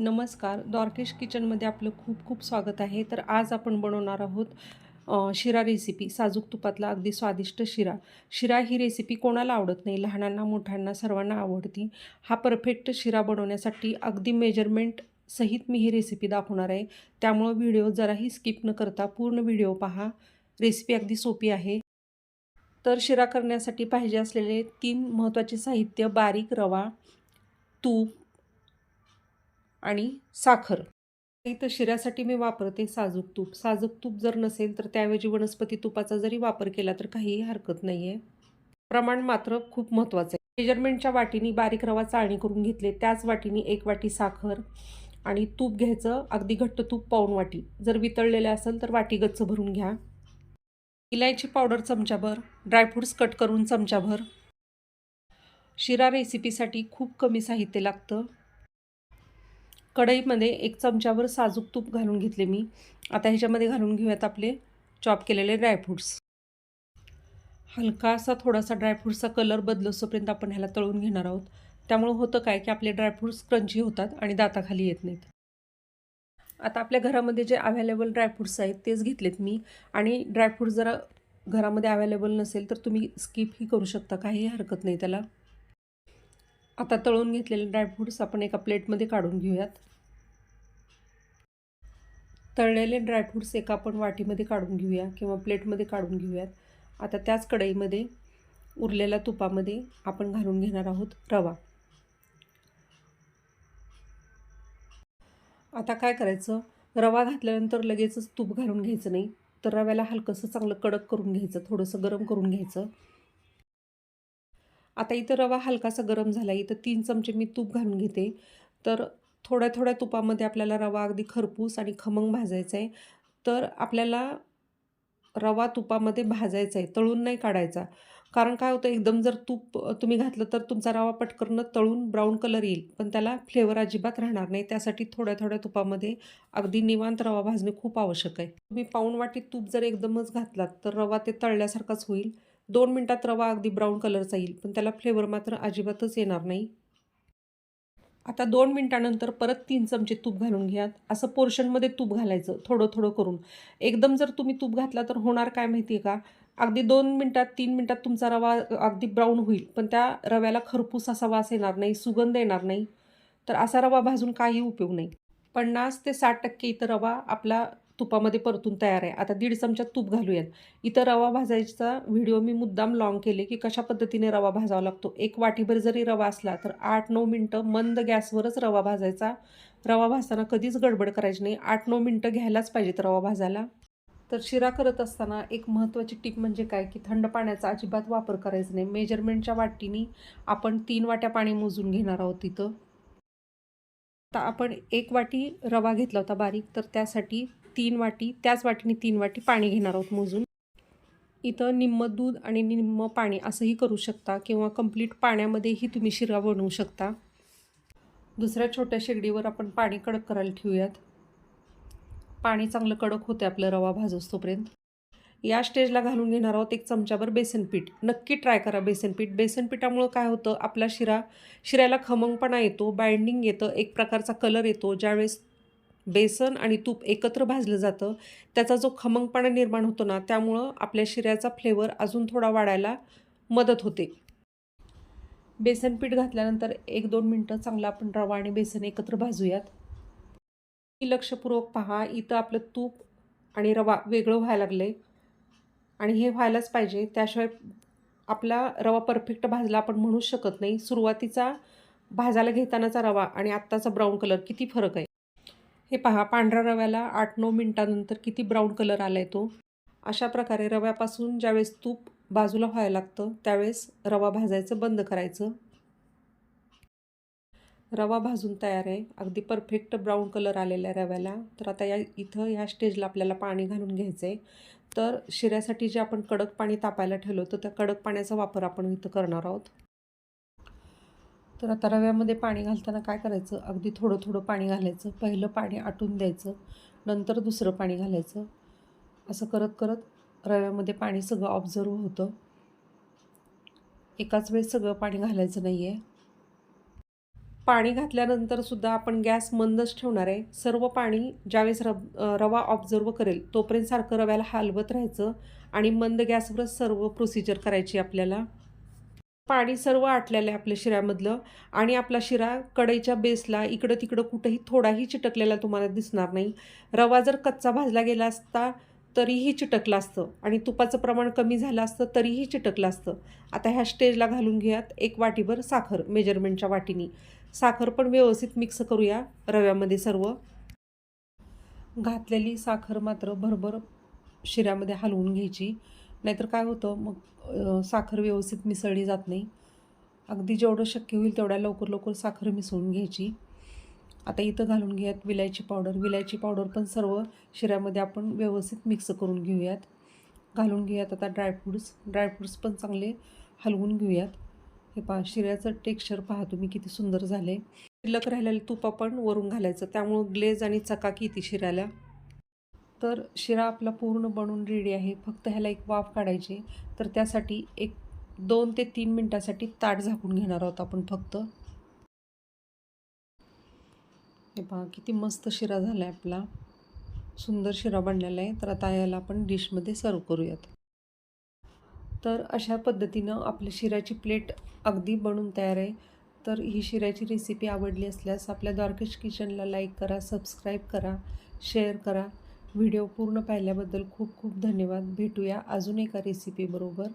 नमस्कार. द्वारकेश किचनमध्ये आपलं खूप खूप स्वागत आहे. तर आज आपण बनवणार आहोत शिरा रेसिपी साजूक तुपातला अगदी स्वादिष्ट शिरा. शिरा ही रेसिपी कोणाला आवडत नाही? लहानांना मोठ्यांना सर्वांना आवडती. हा परफेक्ट शिरा बनवण्यासाठी अगदी मेजरमेंट सहित मी ही रेसिपी दाखवणार आहे. त्यामुळं व्हिडिओ जराही स्किप न करता पूर्ण व्हिडिओ पहा. रेसिपी अगदी सोपी आहे. तर शिरा करण्यासाठी पाहिजे असलेले तीन महत्त्वाचे साहित्य बारीक रवा तूप आणि साखर. इथं शिऱ्यासाठी मी वापरते साजूक तूप. साजूक तूप जर नसेल तर त्याऐवजी वनस्पती तुपाचा जरी वापर केला तर काहीही हरकत नाही आहे प्रमाण मात्र खूप महत्त्वाचं आहे. मेजरमेंटच्या वाटीनी बारीक रवा चाळणी करून घेतले. त्याच वाटीनी एक वाटी साखर आणि तूप घ्यायचं. अगदी घट्ट तूप पाऊन वाटी. जर वितळलेलं असेल तर वाटी गच्च भरून घ्या. इलायची पावडर चमचाभर. ड्रायफ्रूट्स कट करून चमचाभर. शिरा रेसिपीसाठी खूप कमी साहित्य लागतं. कढईमध्ये एक चमच्यावर साजूक तूप घालून घेतले मी. आता ह्याच्यामध्ये घालून घेऊयात आपले चॉप केलेले ड्रायफ्रूट्स हलका असा थोडासा ड्रायफ्रूटचा कलर बदलसोपर्यंत आपण ह्याला तळून घेणार आहोत. त्यामुळं होतं काय की आपले ड्रायफ्रूट्स क्रंची होतात आणि दाताखाली येत नाहीत. आता आपल्या घरामध्ये जे अवेलेबल ड्रायफ्रूट्स आहेत तेच घेतलेत मी. आणि ड्रायफ्रूट जरा घरामध्ये अवेलेबल नसेल तर तुम्ही स्किपही करू शकता काहीही हरकत नाही त्याला. आता तळून घेतलेले ड्रायफ्रूट्स आपण एका प्लेटमध्ये काढून घेऊयात. तळलेले ड्रायफ्रूट्स एका आपण वाटीमध्ये काढून घेऊया किंवा प्लेटमध्ये काढून घेऊयात. आता त्याच कढईमध्ये उरलेल्या तुपामध्ये आपण घालून घेणार आहोत रवा. आता काय करायचं? रवा घातल्यानंतर लगेचच तूप घालून घ्यायचं नाही तर रव्याला हलकंसं चांगलं कडक करून घ्यायचं थोडंसं गरम करून घ्यायचं. आता इथं रवा हलकासा गरम झाला इथं तीन चमचे मी तूप घालून घेते. तर थोड्या थोड्या तुपामध्ये आपल्याला रवा अगदी खरपूस आणि खमंग भाजायचा आहे. तर आपल्याला रवा तुपामध्ये भाजायचा आहे तळून नाही काढायचा. कारण काय होतं एकदम जर तूप तुम्ही घातलं तर तुमचा रवा पटकन तळून ब्राऊन कलर येईल. पण त्याला फ्लेवर अजिबात राहणार नाही. त्यासाठी थोड्या थोड्या तुपामध्ये अगदी निवांत रवा भाजणे खूप आवश्यक आहे. तुम्ही पाऊण वाटी तूप जर एकदमच घातलात तर रवा ते तळल्यासारखाच होईल. दोन मिनटात रवा अगदी ब्राऊन कलरचा येईल. पण त्याला फ्लेवर मात्र अजिबातच येणार नाही. आता दोन मिनटानंतर परत तीन चमचे तूप घालून घ्या असं पोर्शनमध्ये तूप घालायचं थोडं थोडं करून. एकदम जर तुम्ही तूप घातला तर होणार काय माहिती आहे का? अगदी दोन मिनटात तीन मिनटात तुमचा रवा अगदी ब्राऊन होईल. पण त्या रव्याला खरपूस असा वास येणार नाही सुगंध येणार नाही. तर असा रवा भाजून काही उपयोग नाही. पन्नास ते साठ टक्के इथं रवा आपला तुपामध्ये परतून तयार आहे. आता दीड चमचा तूप घालूयात. इथं रवा भाजायचा व्हिडिओ मी मुद्दाम लॉंग केले की कशा पद्धतीने रवा भाजावा लागतो. एक वाटीभर जरी रवा असला तर आठ नऊ मिनटं मंद गॅसवरच रवा भाजायचा. रवा भाजताना कधीच गडबड करायची नाही. आठ नऊ मिनटं घ्यायलाच पाहिजेत रवा भाजायला. तर शिरा करत असताना एक महत्त्वाची टिप म्हणजे काय? की थंड पाण्याचा अजिबात वापर करायचा नाही. मेजरमेंटच्या वाटीने आपण तीन वाट्या पाणी मोजून घेणार आहोत तिथं आता आपण एक वाटी रवा घेतला होता बारीक. तर त्यासाठी तीन वाटी त्याच वाटीने तीन वाटी पाणी घेणार आहोत मोजून. इथं निम्म दूध आणि निम्म पाणी असंही करू शकता किंवा कंप्लीट पाण्यामध्येही तुम्ही शिरा बनवू शकता. दुसऱ्या छोट्या शेगडीवर आपण पाणी कडक करायला ठेवूयात. पाणी चांगलं कडक होते आपलं रवा भाजोस तोपर्यंत या स्टेजला घालून घेणार आहोत एक चमचाभर बेसनपीठ नक्की ट्राय करा बेसनपीठ बेसनपीठामुळं काय होतं? आपला शिरा शिऱ्याला खमंगपणा येतो बाइंडिंग येतं एक प्रकारचा कलर येतो. ज्यावेळेस बेसन आणि तूप एकत्र भाजलं जातं. त्याचा जो खमंगपणा निर्माण होतो ना त्यामुळं आपल्या शिऱ्याचा फ्लेवर अजून थोडा वाढायला मदत होते. बेसन पीठ घातल्यानंतर एक दोन मिनटं चांगलं आपण रवा आणि बेसन एकत्र भाजूयात. लक्षपूर्वक पहा इथं आपलं तूप आणि रवा वेगळं व्हायला लागले आणि हे व्हायलाच पाहिजे त्याशिवाय आपला रवा परफेक्ट भाजला आपण म्हणूच शकत नाही. सुरुवातीचा भाजायला घेतानाचा रवा आणि आत्ताचा ब्राऊन कलर किती फरक आहे? हे पहा पांढऱ्या रव्याला आठ नऊ मिनटानंतर किती ब्राऊन कलर आला आहे तो. अशा प्रकारे रव्यापासून ज्यावेळेस तूप बाजूला व्हायला लागतं त्यावेळेस रवा भाजायचं बंद करायचं. रवा भाजून तयार आहे. अगदी परफेक्ट ब्राऊन कलर आलेला आहे रव्याला. तर आता या इथं ह्या स्टेजला आपल्याला पाणी घालून घ्यायचं आहे तर शिऱ्यासाठी जे आपण कडक पाणी तापायला ठेवलं होतं त्या कडक पाण्याचा वापर आपण इथं करणार आहोत. तर आता रव्यामध्ये पाणी घालताना काय करायचं? अगदी थोडं थोडं पाणी घालायचं. पहिलं पाणी आटून द्यायचं. नंतर दुसरं पाणी घालायचं. असं करत करत रव्यामध्ये पाणी सगळं ऑब्झर्व होतं. एकाच वेळेस सगळं पाणी घालायचं नाही आहे पाणी घातल्यानंतरसुद्धा आपण गॅस मंदच ठेवणार आहे. सर्व पाणी ज्यावेळेस रब रवा ऑब्झर्व करेल तोपर्यंत सारखं रव्याला हलवत राहायचं आणि मंद गॅसवरच सर्व प्रोसिजर करायची आपल्याला. पाणी सर्व आटलेलं आहे आपल्या शिऱ्यामधलं आणि आपला शिरा कढईच्या बेसला इकडं तिकडं कुठंही थोडाही चिटकलेला तुम्हाला दिसणार नाही. रवा जर कच्चा भाजला गेला असता तरीही चिटकलं असतं. आणि तुपाचं प्रमाण कमी झालं असतं तरीही चिटकलं असतं. आता ह्या स्टेजला घालून घेऊयात एक वाटीभर साखर मेजरमेंटच्या वाटीनी. साखर पण व्यवस्थित मिक्स करूया रव्यामध्ये सर्व. घातलेली साखर मात्र भरभर शिऱ्यामध्ये हलवून घ्यायची. नाहीतर काय होतं मग साखर व्यवस्थित मिसळली जात नाही. अगदी जेवढं शक्य होईल तेवढ्या लवकर लवकर साखर मिसळून घ्यायची. आता इथं घालून घेऊयात विलायची पावडर. विलायची पावडर पण सर्व शिऱ्यामध्ये आपण व्यवस्थित मिक्स करून घेऊयात. घालून घेऊयात आता ड्रायफ्रूट्स ड्रायफ्रूट्स पण चांगले हलवून घेऊयात. हे पहा शिऱ्याचं टेक्स्चर पहा तुम्ही किती सुंदर झाले शिल्लक राहिलेलं तूप आपण वरून घालायचं. त्यामुळं ग्लेज आणि चकाकी येते शिऱ्याला. तर शिरा आपला पूर्ण बनून रेडी आहे. फक्त ह्याला एक वाफ काढायची तर त्यासाठी एक दोन ते तीन मिनटासाठी ताट झाकून घेणार आहोत आपण फक्त. हे पहा किती मस्त शिरा झाला आहे आपला. सुंदर शिरा बनलेला आहे. तर आता याला आपण डिशमध्ये सर्व करूयात. तर अशा पद्धतीनं आपल्या शिऱ्याची प्लेट अगदी बनून तयार आहे. तर ही शिऱ्याची रेसिपी आवडली असल्यास आपल्या द्वारकेश किचनला लाईक करा सबस्क्राईब करा शेअर करा. व्हिडिओ पूर्ण पाहिल्याबद्दल खूप खूप धन्यवाद. भेटूया अजून एका रेसिपीबरोबर